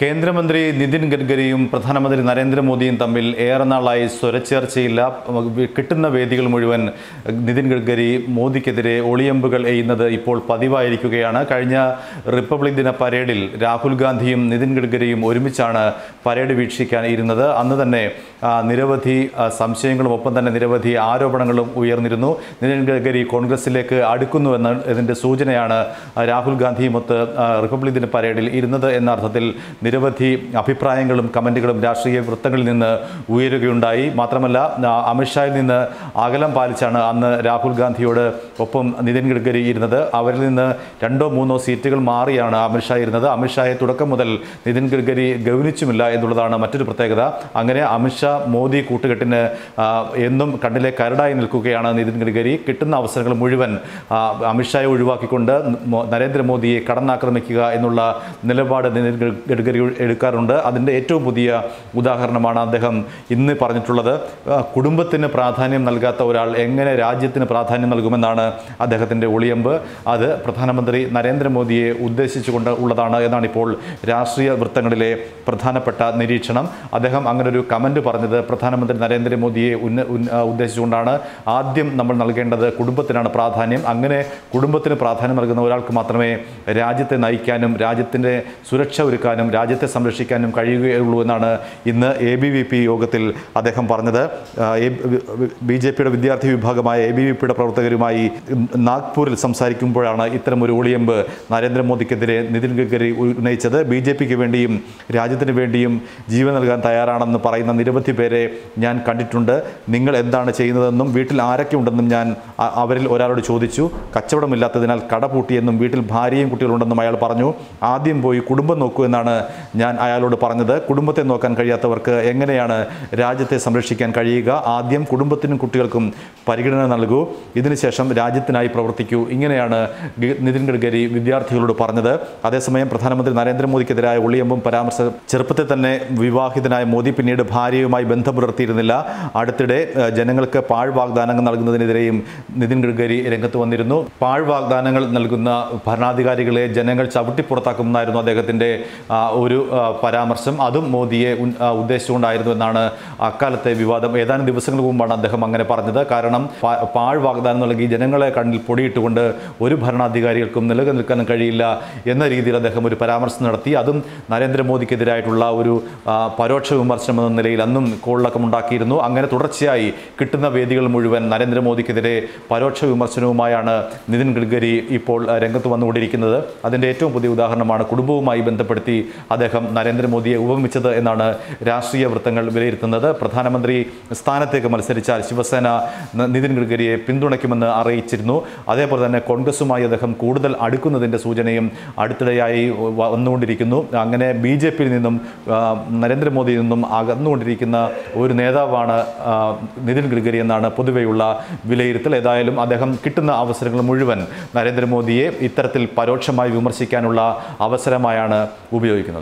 കേന്ദ്രമന്ത്രി നിതിൻ ഗഡ്കരിയും പ്രധാനമന്ത്രി നരേന്ദ്രമോദിയും തമ്മിൽ ഏറെ നാളായി സ്വരച്ചേർച്ചയില്ല കിട്ടുന്ന വേദികൾ മുഴുവൻ നിതിൻ ഗഡ്കരി മോദിക്കെതിരെ ഒളിയമ്പുകൾ എയ്യുന്നത് ഇപ്പോൾ പതിവായിരിക്കുകയാണ്. കഴിഞ്ഞ റിപ്പബ്ലിക് ദിന പരേഡിൽ രാഹുൽ ഗാന്ധിയും നിതിൻ ഗഡ്കരിയും ഒരുമിച്ചാണ് പരേഡ് വീക്ഷിക്കാൻ ഇരുന്നത് അന്ന് തന്നെ നിരവധി സംശയങ്ങളും ഒപ്പം തന്നെ നിരവധി ആരോപണങ്ങളും ഉയർന്നിരുന്നു. നിതിൻ ഗഡ്കരി കോൺഗ്രസിലേക്ക് അടുക്കുന്നുവെന്ന ഇതിന്റെ സൂചനയാണ് രാഹുൽ ഗാന്ധിയുമൊത്ത് റിപ്പബ്ലിക് ദിന പരേഡിൽ ഇരുന്നത് എന്ന അർത്ഥത്തിൽ നിരവധി അഭിപ്രായങ്ങളും കമന്റുകളും രാഷ്ട്രീയ വൃത്തങ്ങളിൽ നിന്ന് ഉയരുകയുണ്ടായി. മാത്രമല്ല അമിത്ഷായിൽ നിന്ന് അകലം പാലിച്ചാണ് അന്ന് രാഹുൽ ഗാന്ധിയോട് ഒപ്പം നിതിൻ ഗഡ്കരി ഇരുന്നത്. അവരിൽ നിന്ന് രണ്ടോ മൂന്നോ സീറ്റുകൾ മാറിയാണ് അമിത്ഷാ ഇരുന്നത്. അമിത്ഷായെ തുടക്കം മുതൽ നിതിൻ ഗഡ്കരി ഗൗനിച്ചുമില്ല എന്നുള്ളതാണ് മറ്റൊരു പ്രത്യേകത. അങ്ങനെ അമിത്ഷാ മോദി കൂട്ടുകെട്ടിന് എന്നും കണ്ണിലെ കരടായി നിൽക്കുകയാണ് നിതിൻ ഗഡ്കരി. കിട്ടുന്ന അവസരങ്ങൾ മുഴുവൻ അമിത്ഷായെ ഒഴിവാക്കിക്കൊണ്ട് നരേന്ദ്രമോദിയെ കടന്നാക്രമിക്കുക എന്നുള്ള നിലപാട് നിതിൻ ഗഡ്കരി എടുക്കാറുണ്ട്. അതിന്റെ ഏറ്റവും പുതിയ ഉദാഹരണമാണ് അദ്ദേഹം ഇന്ന് പറഞ്ഞിട്ടുള്ളത്. കുടുംബത്തിന് പ്രാധാന്യം നൽകാത്ത ഒരാൾ എങ്ങനെ രാജ്യത്തിന് പ്രാധാന്യം നൽകുമെന്നാണ് അദ്ദേഹത്തിന്റെ ഒളിയമ്പ്. അത് പ്രധാനമന്ത്രി നരേന്ദ്രമോദിയെ ഉദ്ദേശിച്ചുകൊണ്ട് ഉള്ളതാണ് എന്നാണ് ഇപ്പോൾ രാഷ്ട്രീയ വൃത്തങ്ങളിലെ പ്രധാനപ്പെട്ട നിരീക്ഷണം. അദ്ദേഹം അങ്ങനെ ഒരു കമന്റ് പറഞ്ഞത് പ്രധാനമന്ത്രി നരേന്ദ്രമോദിയെ ഉന്ന- ഉദ്ദേശിച്ചുകൊണ്ടാണ്. ആദ്യം നമ്മൾ നൽകേണ്ടത് കുടുംബത്തിനാണ് പ്രാധാന്യം. അങ്ങനെ കുടുംബത്തിന് പ്രാധാന്യം നൽകുന്ന ഒരാൾക്ക് മാത്രമേ രാജ്യത്തെ നയിക്കാനും രാജ്യത്തിന്റെ സുരക്ഷ ഒരുക്കാനും രാജ്യത്തെ സംരക്ഷിക്കാനും കഴിയുകയുള്ളൂ എന്നാണ് ഇന്ന് എ ബി വി പി യോഗത്തിൽ അദ്ദേഹം പറഞ്ഞത്. ബി ജെ പിയുടെ വിദ്യാർത്ഥി വിഭാഗമായ എ ബി വി പിയുടെ പ്രവർത്തകരുമായി നാഗ്പൂരിൽ സംസാരിക്കുമ്പോഴാണ് ഇത്തരം ഒരു ഒളിയമ്പ് നരേന്ദ്രമോദിക്കെതിരെ നിതിൻ ഗഡ്കരി ഉന്നയിച്ചത്. ബി ജെ പിക്ക് വേണ്ടിയും രാജ്യത്തിന് വേണ്ടിയും ജീവൻ നൽകാൻ തയ്യാറാണെന്ന് പറയുന്ന നിരവധി പേരെ ഞാൻ കണ്ടിട്ടുണ്ട്. നിങ്ങൾ എന്താണ് ചെയ്യുന്നതെന്നും വീട്ടിൽ ആരൊക്കെ ഉണ്ടെന്നും ഞാൻ അവരിൽ ഒരാളോട് ചോദിച്ചു. കച്ചവടമില്ലാത്തതിനാൽ കട പൂട്ടിയെന്നും വീട്ടിൽ ഭാര്യയും കുട്ടികളുണ്ടെന്നും അയാൾ പറഞ്ഞു. ആദ്യം പോയി കുടുംബം നോക്കൂ എന്നാണ് ഞാൻ അയാളോട് പറഞ്ഞത് കുടുംബത്തെ നോക്കാൻ കഴിയാത്തവർക്ക് എങ്ങനെയാണ് രാജ്യത്തെ സംരക്ഷിക്കാൻ കഴിയുക? ആദ്യം കുടുംബത്തിനും കുട്ടികൾക്കും പരിഗണന നൽകൂ. ഇതിനുശേഷം രാജ്യത്തിനായി പ്രവർത്തിക്കൂ. ഇങ്ങനെയാണ് നിതിൻ ഗഡ്കരി വിദ്യാർത്ഥികളോട് പറഞ്ഞത്. അതേസമയം പ്രധാനമന്ത്രി നരേന്ദ്രമോദിക്കെതിരായ ഒളിയമ്പും പരാമർശം ചെറുപ്പത്തിൽ തന്നെ വിവാഹിതനായ മോദി പിന്നീട് ഭാര്യയുമായി ബന്ധം പുലർത്തിയിരുന്നില്ല അടുത്തിടെ ജനങ്ങൾക്ക് പാഴ് വാഗ്ദാനങ്ങൾ നൽകുന്നതിനെതിരെയും നിതിൻ ഗഡ്കരി രംഗത്ത് വന്നിരുന്നു. പാഴ് വാഗ്ദാനങ്ങൾ നൽകുന്ന ഭരണാധികാരികളെ ജനങ്ങൾ ചവിട്ടിപ്പുറത്താക്കുമെന്നായിരുന്നു അദ്ദേഹത്തിന്റെ ഒരു പരാമർശം. അതും മോദിയെ ഉദ്ദേശിച്ചുകൊണ്ടായിരുന്നു എന്നാണ് അക്കാലത്തെ വിവാദം. ഏതാനും ദിവസങ്ങൾക്ക് മുമ്പാണ് അദ്ദേഹം അങ്ങനെ പറഞ്ഞത്. കാരണം പാഴ് വാഗ്ദാനം നൽകി ജനങ്ങളെ കണ്ണിൽ പൊടിയിട്ടുകൊണ്ട് ഒരു ഭരണാധികാരികൾക്കും നിലനിൽക്കാനും കഴിയില്ല എന്ന രീതിയിൽ അദ്ദേഹം ഒരു പരാമർശം നടത്തി. അതും നരേന്ദ്രമോദിക്കെതിരായിട്ടുള്ള ഒരു പരോക്ഷ വിമർശനം എന്ന നിലയിൽ അന്നും കോളിളക്കമുണ്ടാക്കിയിരുന്നു അങ്ങനെ തുടർച്ചയായി കിട്ടുന്ന വേദികൾ മുഴുവൻ നരേന്ദ്രമോദിക്കെതിരെ പരോക്ഷ വിമർശനവുമായാണ് നിതിൻ ഗഡ്കരി ഇപ്പോൾ രംഗത്ത് വന്നുകൊണ്ടിരിക്കുന്നത്. അതിന്റെ ഏറ്റവും പുതിയ ഉദാഹരണമാണ് കുടുംബവുമായി ബന്ധപ്പെടുത്തി അദ്ദേഹം നരേന്ദ്രമോദിയെ ഉപമിച്ചത് എന്നാണ് രാഷ്ട്രീയ വൃത്തങ്ങൾ വിലയിരുത്തുന്നത്. പ്രധാനമന്ത്രി സ്ഥാനത്തേക്ക് മത്സരിച്ചാൽ ശിവസേന നിതിൻ ഗഡ്കരിയെ പിന്തുണയ്ക്കുമെന്ന് അറിയിച്ചിരുന്നു. അതേപോലെ തന്നെ കോൺഗ്രസുമായി അദ്ദേഹം കൂടുതൽ അടുക്കുന്നതിന്റെ സൂചനയും അടുത്തിടെയായി വന്നുകൊണ്ടിരിക്കുന്നു. അങ്ങനെ ബി ജെ പിയിൽ നിന്നും നരേന്ദ്രമോദിയിൽ നിന്നും അകന്നുകൊണ്ടിരിക്കുന്ന ഒരു നേതാവാണ് നിതിൻ ഗഡ്കരി എന്നാണ് പൊതുവെയുള്ള വിലയിരുത്തൽ. ഏതായാലും അദ്ദേഹം കിട്ടുന്ന അവസരങ്ങൾ മുഴുവൻ നരേന്ദ്രമോദിയെ ഇത്തരത്തിൽ പരോക്ഷമായി വിമർശിക്കാനുള്ള അവസരമായാണ് ഉപയോഗിക്കുന്നത്.